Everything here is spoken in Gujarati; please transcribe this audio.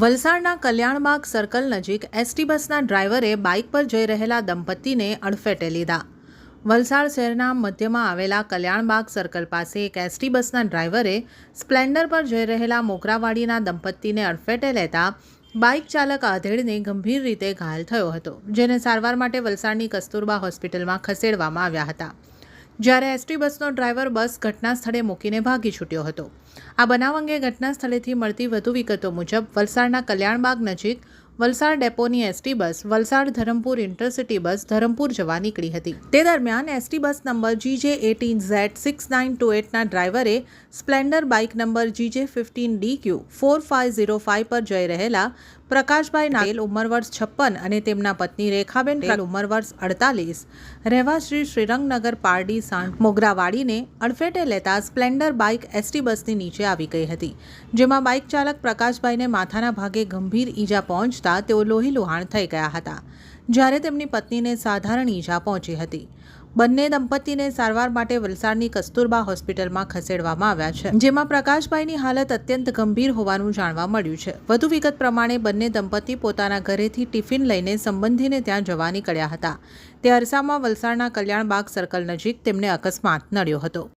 વલસાડના કલ્યાણબાગ સર્કલ નજીક એસટી બસના ડ્રાઈવરે બાઇક પર જઈ રહેલા દંપતીને અડફેટે લીધા. વલસાડ શહેરના મધ્યમાં આવેલા કલ્યાણબાગ સર્કલ પાસે એક એસટી બસના ડ્રાઈવરે સ્પ્લેન્ડર પર જઈ રહેલા મોગરાવાડીના દંપતીને અડફેટે લેતા બાઇક ચાલક આધેડને ગંભીર રીતે ઘાયલ થયો હતો, જેને સારવાર માટે વલસાડની કસ્તુરબા હોસ્પિટલમાં ખસેડવામાં આવ્યા હતા. જ્યારે એસટી બસનો ડ્રાઈવર બસ ઘટના સ્થળે મૂકીને ભાગી છૂટ્યો હતો. આ બનાવ અંગે ઘટના સ્થળેથી મળતી વધુ વિગતો મુજબ વલસાડના કલ્યાણબાગ નજીક Valsad ડેપોની ST bus Valsad Dharampur intercity bus Dharampur જવા નીકળી હતી. તે દરમિયાન ST bus number GJ eighteen Z six nine two એટના ડ્રાઈવરે Splendor bike number GJ fifteen D Q four five zero five પર જઈ રહેલા પ્રકાશભાઈ નાગેલ, ઉંમર વર્ષ છપ્પન અને તેમના પત્ની રેખાબેન ઉંમર વર્ષ અડતાલીસ. રહેવાશ્રી શ્રીરંગનગર પારડી, સાંઠ, મોગરાવાડીને અડફેટે લેતા સ્પ્લેન્ડર બાઇક એસટી બસની નીચે આવી ગઈ હતી, જેમાં બાઇક ચાલક પ્રકાશભાઈને માથાના ભાગે ગંભીર ઈજા પહોંચતા તેઓ લોહી લુહાણ થઈ ગયા હતા. જ્યારે તેમની પત્નીને સાધારણ ઈજા પહોંચી હતી. બંને દંપતીને સારવાર માટે વલસાડની કસ્તુરબા હોસ્પિટલમાં ખસેડવામાં આવ્યા છે, જેમાં પ્રકાશભાઈની હાલત અત્યંત ગંભીર હોવાનું જાણવા મળ્યું છે. વધુ વિગત પ્રમાણે બંને દંપતી પોતાના ઘરેથી ટિફિન લઈને સંબંધીને ત્યાં જવા નીકળ્યા હતા. તે અરસામાં વલસાડના કલ્યાણબાગ સર્કલ નજીક તેમને અકસ્માત નડ્યો હતો.